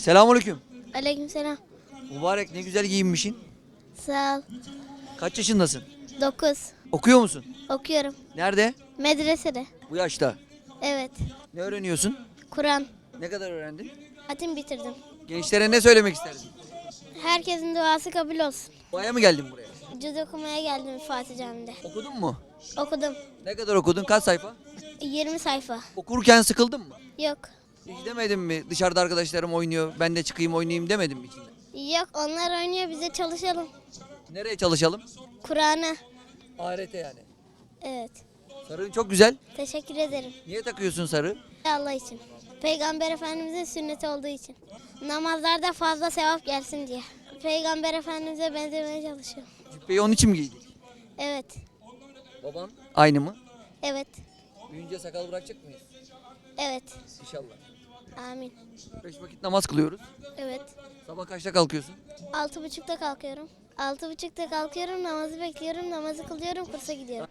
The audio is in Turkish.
Selamünaleyküm. Aleykümselam. Mübarek ne güzel giyinmişsin. Sağ ol. Kaç yaşındasın? 9. Okuyor musun? Okuyorum. Nerede? Medresede. Bu yaşta. Evet. Ne öğreniyorsun? Kur'an. Ne kadar öğrendin? Hatim bitirdim. Gençlere ne söylemek isterdin? Herkesin duası kabul olsun. Duaya mı geldin buraya? Cüz okumaya geldim Fatih Camii'de. Okudun mu? Okudum. Ne kadar okudun? Kaç sayfa? 20 sayfa. Okurken sıkıldın mı? Yok. Hiç demedin mi? Dışarıda arkadaşlarım oynuyor. Ben de çıkayım oynayayım demedin mi içinde? Yok onlar oynuyor bize çalışalım. Nereye çalışalım? Kur'an'a. Ahirete yani. Evet. Sarığın çok güzel. Teşekkür ederim. Niye takıyorsun sarı? Allah için. Peygamber Efendimiz'in sünneti olduğu için. Namazlarda fazla sevap gelsin diye. Peygamber Efendimiz'e benzemeye çalışıyorum. Cübbeyi onun için mi giydin? Evet. Baban aynı mı? Evet. Büyünce sakal bırakacak mıyız? Evet. İnşallah. Amin. Beş vakit namaz kılıyoruz. Evet. Sabah kaçta kalkıyorsun? Altı buçukta kalkıyorum. Altı buçukta kalkıyorum, namazı bekliyorum, namazı kılıyorum, kursa gidiyorum.